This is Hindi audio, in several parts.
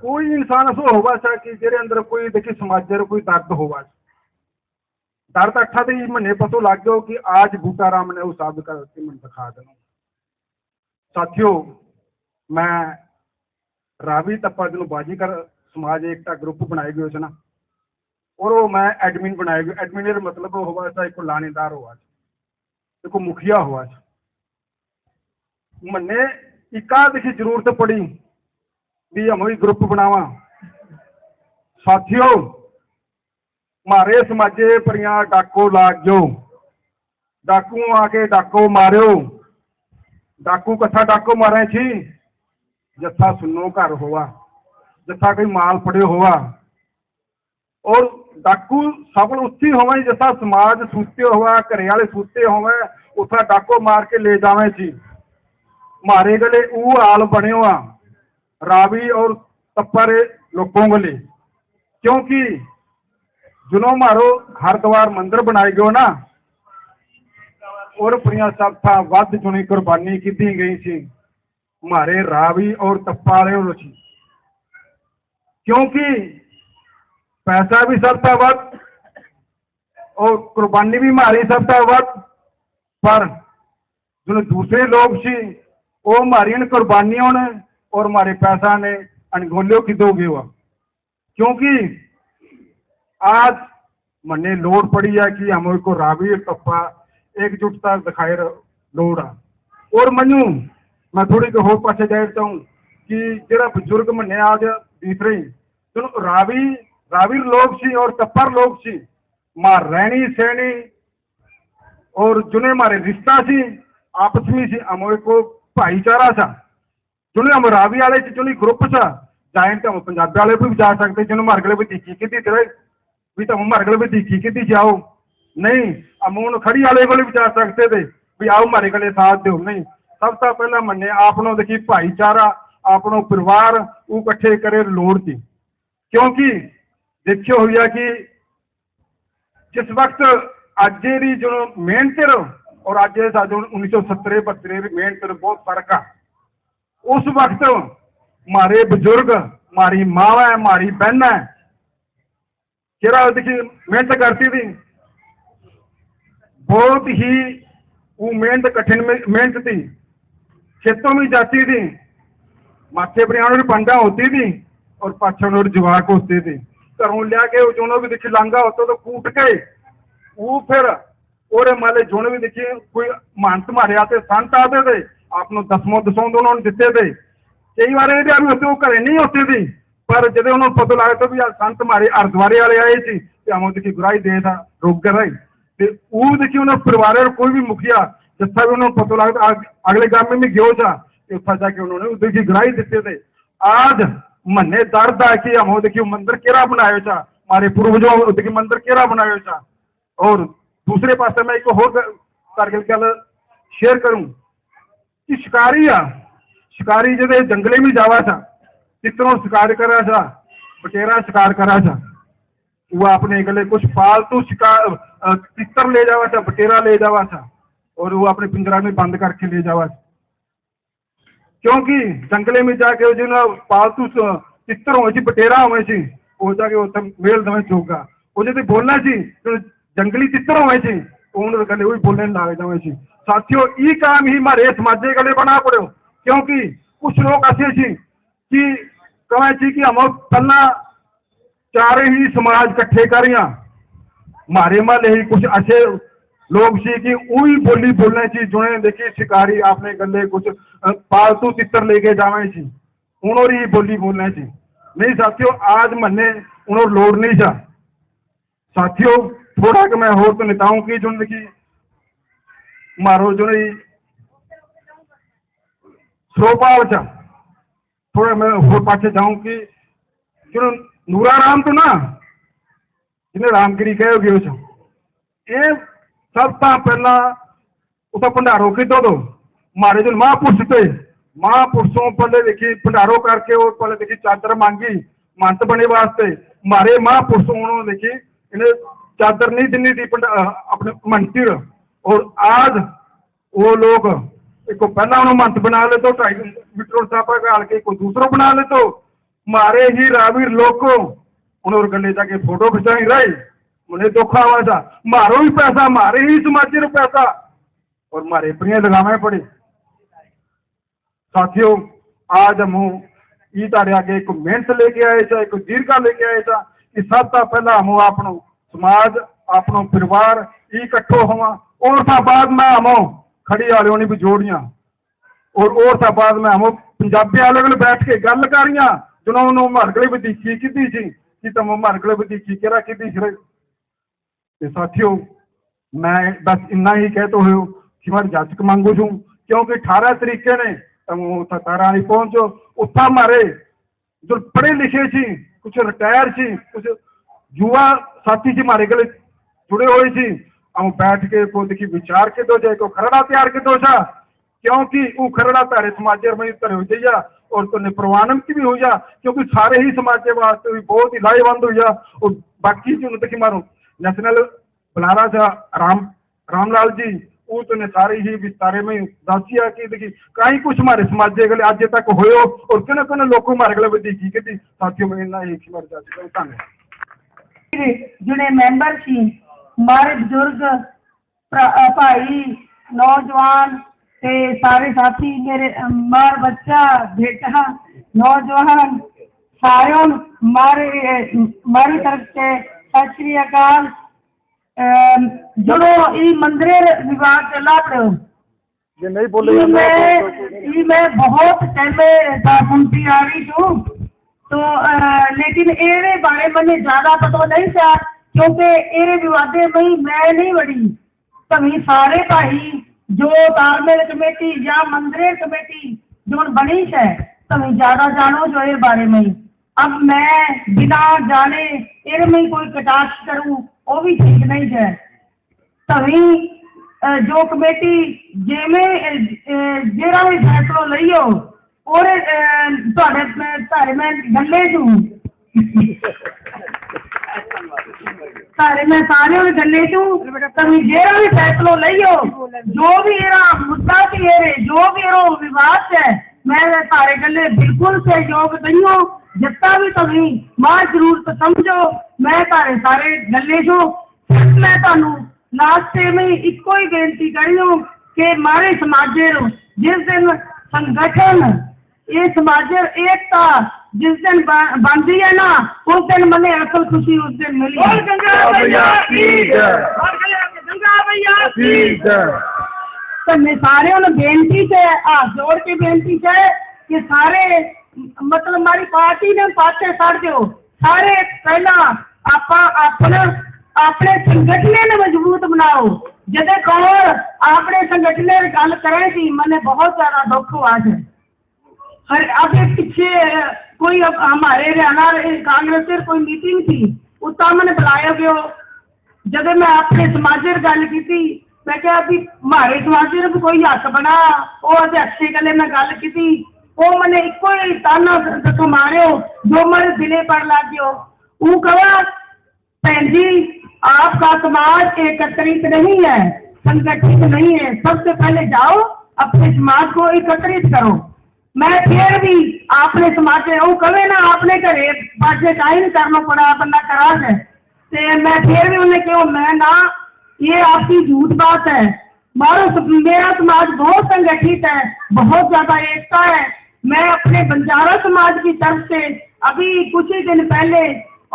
कोई इंसान ऐसा होगा सा कि जेरे अंदर कोई देखिए समाज रो कोई दर्द होगा दर्द अठा ही महीने पतो लग गयो कि आज बूटा राम ने वो साबित करके मैं दिखा देना. साथियों, मैं रावी तप्पा जिन्हों बाजी कर समाज एकता ग्रुप बनाए गए ना, और वो मैं एडमिन बनाए गए, एडमिन मतलब हुआ था एक लानेदार हुआ एक मुखिया हुआ मन्ने इका देखी ज़रूरत पड़ी भी हम भी ग्रुप बनावा साथियों मारे समाजे परियाँ डाको लाग जो डाकू आके डाको मारियो डाकू कथा डाको मारे छी जत्था सुनो घर होवा जत्था कोई माल फड़े होवा और डाकू सफल उत्थी होवे जत्था समाज सूते होवा घरे वाले सूते होवे उत्था डाको मार के ले जावे छी मारे गले ऊ हाल बने आ रावी और तप्पर लोगों गले क्योंकि जुनो मारो घर द्वार मंदिर बनाए गयो ना, और प्रिया था वध चुनी कुर्बानी की गई सी। मारे रावी और तप्पा वाले और क्योंकि पैसा भी सब था वक्त, और कुर्बानी भी मारी सब था पर जो दूसरे लोग सी, वो मारी कुर्बानियों ने और हमारे पैसा ने अनगोलियों की दो हुआ क्योंकि आज मने लोड़ पड़ी है कि हम को रावी तप्पा एकजुटता दिखाए लोड़ आ। और मनु, मैं थोड़ी को होर पासे जाए चाहूँ कि जरा बुज़ुर्ग मने आज तीसरे चलो रावी रावी लोग सी और तप्पर लोग सी, मार रहनी सहनी और जुने मारे रिश्ता सी, आपस में सी, हम को भाईचारा सा जुने हम रावी वाले सी जुने ग्रुप सा जाए तो हम पंजाबी वाले भी जा सकते जिन्होंने हमारे गले भी तीखी की तेरे भी तो हमारे गले भी तीखी की जाओ नहीं हम हूँ खड़ी वाले को भी जा सकते थे भी आओ हमारे गले साथ दो नहीं सब तो पहला मन्ने आपनों देखी भाईचारा आपनों परिवार वो इकट्ठे करे लोड़ थी क्योंकि देखियो हुआ कि जिस वक्त अज दी जो मेहनत और अज जो उन्नीस सौ सत्तर बहत्तर मेहनत बहुत फ़र्क आ उस वक्त हमारे बुज़ुर्ग हमारी मावा है हमारी बहन है केरा देखिए मेहनत करती थी बहुत ही वो मेहनत कठिन में- मेहनत थी खेतों में जाती थी माथे पर भी पंडा होती थी और पाछड़ और जवाक होते थे घरों लिया के जोनो भी देखी लांगा होता तो कूट के वो फिर और माले जोने भी देखिए कोई महंत मारे आते संत आते थे दसमों दसों दोनों दिते थे। कई बार ये भी होते वो घरे नहीं होते थे। पर जब उन्होंने पता लगा तो भी संत मारे हरिद्वारे वाले आए थे कि हम देखिए गुराई दे रोक कर रहे। ते वो देखिए उन्होंने परिवार कोई भी मुखिया जितना भी उन्होंने पता लगा तो अगले गाँव में भी गयो था उत्था जाके उन्होंने देखिए गुराई देते थे। आज मन्ने दर्द है कि हम देखिए मंदिर केरा बनायो था हमारे पूर्वजों देखिए मंदिर केरा बनायो था। और दूसरे पासे मैं एक और गल शेयर करूँ। कि शिकारी आ शिकारी जदे जंगले में जावा था चित्रों शिकार करा था बटेरा शिकार करा था वो अपने गले कुछ फालतू शिकार अ, चित्र ले जावा था बटेरा ले जावा था और वो अपने पिंजरा में बंद करके ले जावा था क्योंकि जंगले में जाके जो ना पालतू स- चित्र हुए सी बटेरा हुए सी वो जाके उत्थे मेल दवे चोगा वो जब बोलना सी तो जंगली चित्र हुए सी गले बोलने सी साथियों, ई काम ही हमारे समाजे बना पड़ो क्योंकि कुछ लोग ऐसे कि कहे कि हम ही, समाज करिया मारे ही कुछ ऐसे लोग सी कि बोली बोलने सी जुने देखी शिकारी आपने गले कुछ पालतू चित्र लेके जावे सी उन्होंने ही बोली बोलने सी नहीं साथियों, आज मन्ने उन्होंने लोड नहीं था साथियों थोड़ा कि मैं ಬೂಡಾಗಮೆ ಹೋದ नेताओं ज़िंदगी मारो जुड़ी श्रोपाल छ थोड़ा मैं होर पाछे जाऊँ कि जो नूरा राम तो ना, जिन्हें रामगिरी कहो गयो उस ये सब ता पहला उस भंडारो कि दो मारे जो महापुरुष थे, महापुरुषों पहले देखी, भंडारो करके और पहले देखी, चादर मांगी मंत बने वास्ते, मारे महापुरुषों उन्होंने देखी, इन्हें चादर नहीं दिनी थी अपने मंत्री और आज वो लोग को पहला उन्होंने मंथ बना ले तो विट्रोल साहब का के को दूसरों बना ले तो मारे ही रावीर लोग को। उन्होंने गले जाके फ़ोटो खिंचाई रही मुझे धोखा हुआ था। मारो ही पैसा, मारे ही समाजी रो पैसा। और मारे परियाँ लगावे पड़े। साथियों, आज हम ई तारे आगे एक मेहनत लेके आए था, एक दीर्घा लेके आए थे। कि सब पहला हम आपनों સમાજ આપણો પરિવાર इकट्ठो होवा और था बाद में हमो खड़ी वाले होनी भी जोड़ियां और और था बाद में हमो पंजाबी वाले को बैठ के गल करियां जुनों नो मरगले बदी की किदी जी कि तुम मरगले बदी की केरा किदी छरे ते साथियों मैं बस इन्ना ही कहते हो कि मैं जाचक मांगू छू क्योंकि 18 तरीके ने तुम उठा तारा नहीं पहुंचो उठा मारे जो पढ़े लिखे छी कुछ रिटायर छी कुछ युवा साथी जी मारे गले जुड़े हुए थी हम बैठ के को देखी विचार के दो जाए, को खरड़ा तैयार के दो जा। क्योंकि वो खरड़ा तारे समाज में तरह हो जाइया, और तो प्रवानम की भी हो जा, क्योंकि सारे ही समाज के वास्ते भी बहुत ही लाहेवंद हो जा। और बाकी जो देखी मारो, नेशनल बुलारा था राम, रामलाल जी वो तो ने सारे ही विस्तारे में दसिया की देखी, कहीं कुछ मारे, समाज गले आज तक होयो, और किन किन लोगों हमारे गले देखी, कि साथियों में इतना एक बार जा चुका धन्यवाद ਜਿਹੜੇ ਮੈਂਬਰ ਸੀ ਮਾਰੇ ਬਜ਼ੁਰਗ ਭਰਾ- ਅ, ਭਾਈ ਨੌਜਵਾਨ ਤੇ ਸਾਰੇ ਸਾਥੀ ਮੇਰੇ ਅ, ਮਾਰ ਬੱਚਾ ਬੇਟਾ ਨੌਜਵਾਨ ਸਾਰਿਆਂ ਨੂੰ ਮਾਰੇ ਅ, ਮਾਰੀ ਤਰਫ से ਸਤਿ ਸ੍ਰੀ ਅਕਾਲ ਅਮ, ਜਦੋਂ ਇਹ ਮੰਦਰੇ ਵਿਵਾਦ ਚੱਲਾ ਪਿਆ ये नहीं बोले ये मैं ये मैं बहुत पहले दा सुनती आ रही हूँ तो आ, लेकिन एरे बारे મને ज़्यादा पतो नहीं था क्योंकि એ વિવાદે ભાઈ મેં નહીં વળી તમે સારે ભાઈ जो तालमेल कमेटी या मंदिर कमेटी जो बनी है तो तभी ज़्यादा जानो जो ये बारे में। अब मैं बिना जाने एर में कोई कटाक्ष करूँ वो भी ठीक नहीं है। तो तभी जो कमेटी जेमे जेरा ही फैसलो लियो ਫੈਸਲਾ ਲਈਓ ਉਹਦੇ ਅਹ, ਤੁਹਾਡੇ ਮੈਂ ਤੁਹਾਡੇ ਮੈਂ ਗੱਲੇ ਚੋਂ ਸਾਰੇ ਮੈਂ ਸਾਰੇ ਉਹਦੇ ਗੱਲੇ ਚੋਂ ਤੁਸੀਂ ਜਿਹੜਾ ਵੀ ਫੈਸਲਾ ਲਈਓ ਜੋ ਵੀ ਇਹਦਾ ਮੁੱਦਾ ਸੀ ਇਹ ਜੋ ਵੀ ਇਹਦਾ ਵਿਵਾਦ ਹੈ ਮੈਂ ਸਾਰੇ ਗੱਲੇ ਬਿਲਕੁਲ ਸਹਿਯੋਗ ਦਈਓ ਜਿੱਤਾ ਵੀ ਤੁਸੀਂ ਮਾਂ ਜ਼ਰੂਰਤ ਸਮਝੋ ਮੈਂ ਤੁਹਾਡੇ ਸਾਰੇ ਗੱਲੇ ਚੋਂ ਸਿਰਫ ਮੈਂ ਤੁਹਾਨੂੰ लास्ट में इको ही बेनती करी हूँ कि हमारे समाजे रो जिस दिन संगठन समाजे एकता जिस दिन ब- बनती है ना उस दिन मने असल खुशी उस दिन मिली। बोल गंगा मैया की जय। बोल गंगा मैया की ठीक है तो मैं सारे उन्हें बेनती से हाथ जोड़ के बेनती है कि सारे मतलब हमारी पार्टी ने पासे छड़ दो सारे पहला आप अपना अपने संगठने ने मज़बूत बनाओ। जदे कौन अपने संगठने गल करे थी मैंने बहुत ज़्यादा दुख हुआ है। अरे, अभी पीछे, कोई अब हमारे हमारे कांग्रेसेर कोई मीटिंग थी? उसका मैंने बुलाया गया जब मैं आपके अपने गल की थी। मैं क्या अभी म्हारे समाजेर बी कोई हक बना ओह् अध्यक्षे मैं गल की थी। वो मैंने एक ताना दसो मारे हो, जो मेरे दिले पर लग गयो वो कहा बहन जी, आपका समाज एकत्रित नहीं है, संगठित नहीं है। सबसे पहले जाओ, अपने समाज को एकत्रित करो। मैं फिर भी आपने समाज वो कहे ना आपने घरे पासे टाइम करना पड़ा, बंदा करा है। ते मैं फिर भी उन्हें क्यों, मैं ना, ये आपकी झूठ बात है। मारो मेरा समाज बहुत संगठित है, बहुत ज़्यादा एकता है। मैं अपने बंजारा समाज की तरफ़ से अभी कुछ ही दिन पहले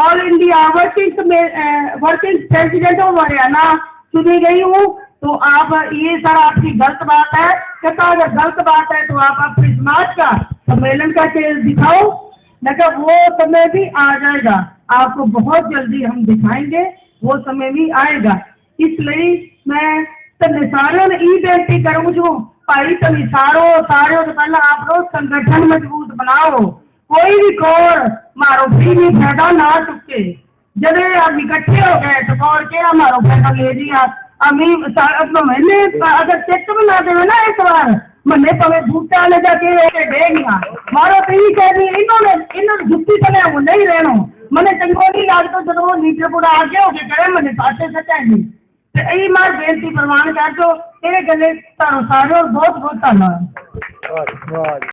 all India working working president of Haryana चुनी गई हूँ। तो आप, ये सर आपकी गलत बात है। कहता अगर गलत बात है तो आप अपने मार्च का सम्मेलन का दिखाओ। मैं वो समय भी आ जाएगा। आपको बहुत जल्दी हम दिखाएँगे, वो समय भी आएगा। इसलिए मैं तो निसारों ने ई बेनती करूँ जो भाई तो तुम इशारों सारे से पहले आप लोग संगठन मज़बूत बनाओ। कोई भी कौर मारो फ्री में फ़ायदा ना चुके। जब आप इकट्ठे हो गए तो कौर के हमारो फ़ायदा तो ले लिया। अमीर तो मैंने अगर चेक बना दे ना इस बार મને તમે ભૂતા ને જાતી રહે ડેગના મારો તો ઈ કહે ઇનો ને ઇનો જુતી તને હું નહીં રહેણો મને ચંગો નહીં લાગતો જદો નીચે પૂરા આ ગયો કે કરે મને પાસે સચાઈ દી ते यही मार बेनती प्रमाण कर जो तेरे गले तारो सारो बहुत बहुत धन्यवाद